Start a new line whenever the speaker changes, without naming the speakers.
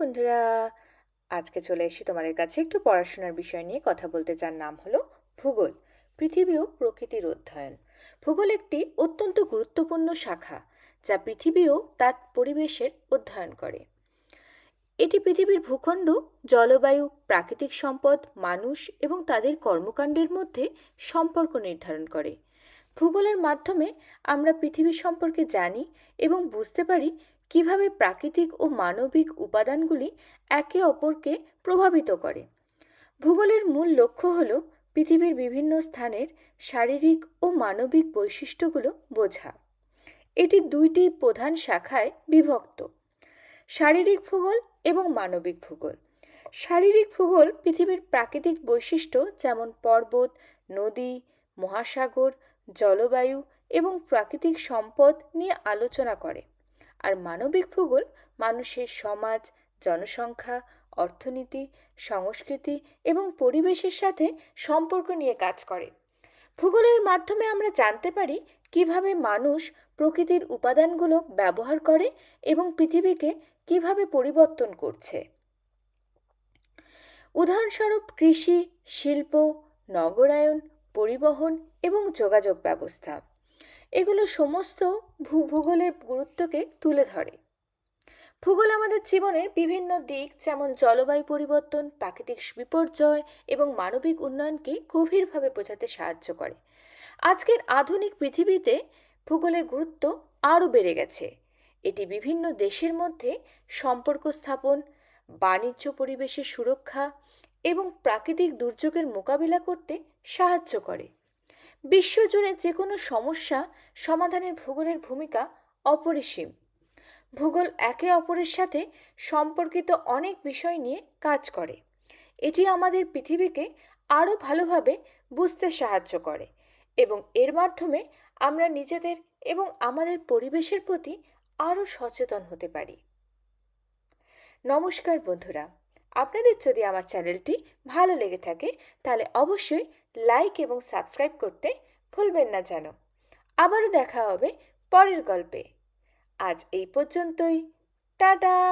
বন্ধুরা, আজকে চলে এসে তোমাদের কাছে একটু পড়াশোনার বিষয় নিয়ে কথা বলতে। চার নাম হলো ভূগোল পৃথিবী ও প্রকৃতির অধ্যয়ন। ভূগোল একটি অত্যন্ত গুরুত্বপূর্ণ শাখা যা পৃথিবী ও তার পরিবেশের অধ্যয়ন করে। এটি পৃথিবীর ভূখণ্ড, জলবায়ু, প্রাকৃতিক সম্পদ, মানুষ এবং তাদের কর্মকাণ্ডের মধ্যে সম্পর্ক নির্ধারণ করে। ভূগোলের মাধ্যমে আমরা পৃথিবী সম্পর্কে জানি এবং বুঝতে পারি কীভাবে প্রাকৃতিক ও মানবিক উপাদানগুলি একে অপরকে প্রভাবিত করে? ভূগোলের মূল লক্ষ্য হল পৃথিবীর বিভিন্ন স্থানের শারীরিক ও মানবিক বৈশিষ্ট্যগুলো বোঝা। এটি দুইটি প্রধান শাখায় বিভক্ত। শারীরিক ভূগোল এবং মানবিক ভূগোল। শারীরিক ভূগোল পৃথিবীর প্রাকৃতিক বৈশিষ্ট্য যেমন পর্বত, নদী, মহাসাগর, জলবায়ু এবং প্রাকৃতিক সম্পদ নিয়ে আলোচনা করে। আর মানবিক ভূগোল মানুষের সমাজ, জনসংখ্যা, অর্থনীতি, সংস্কৃতি এবং পরিবেশের সাথে সম্পর্ক নিয়ে কাজ করে। ভূগোলের মাধ্যমে আমরা জানতে পারি কীভাবে মানুষ প্রকৃতির উপাদানগুলো ব্যবহার করে এবং পৃথিবীকে কীভাবে পরিবর্তন করছে। উদাহরণস্বরূপ কৃষি, শিল্প, নগরায়ন, পরিবহন এবং যোগাযোগ ব্যবস্থা। এগুলো সমস্ত ভূ- ভূগোলের গুরুত্বকে তুলে ধরে। ভূগোল আমাদের জীবনের বিভিন্ন দিক যেমন জলবায়ু পরিবর্তন, প্রাকৃতিক বিপর্যয় এবং মানবিক উন্নয়নকে গভীরভাবে বোঝাতে সাহায্য করে। আজকের আধুনিক পৃথিবীতে ভূগোলের গুরুত্ব আরও বেড়ে গেছে। এটি বিভিন্ন দেশের মধ্যে সম্পর্ক স্থাপন, বাণিজ্য পরিবেশের সুরক্ষা এবং প্রাকৃতিক দুর্যোগের মোকাবিলা করতে সাহায্য করে। বিশ্বজুড়ে যে কোনো সমস্যা সমাধানের ভূগোলের ভূমিকা অপরিসীম। ভূগোল একে অপরের সাথে সম্পর্কিত অনেক বিষয় নিয়ে কাজ করে। এটি আমাদের পৃথিবীকে আরও ভালোভাবে বুঝতে সাহায্য করে এবং এর মাধ্যমে আমরা নিজেদের এবং আমাদের পরিবেশের প্রতি আরও সচেতন হতে পারি। নমস্কার বন্ধুরা আপনাদের যদি আমার চ্যানেলটি ভালো লেগে থাকে, তাহলে অবশ্যই লাইক এবং সাবস্ক্রাইব করতে ভুলবেন না যেন। আবারও দেখা হবে পরের গল্পে। আজ এই পর্যন্তই। টাটা!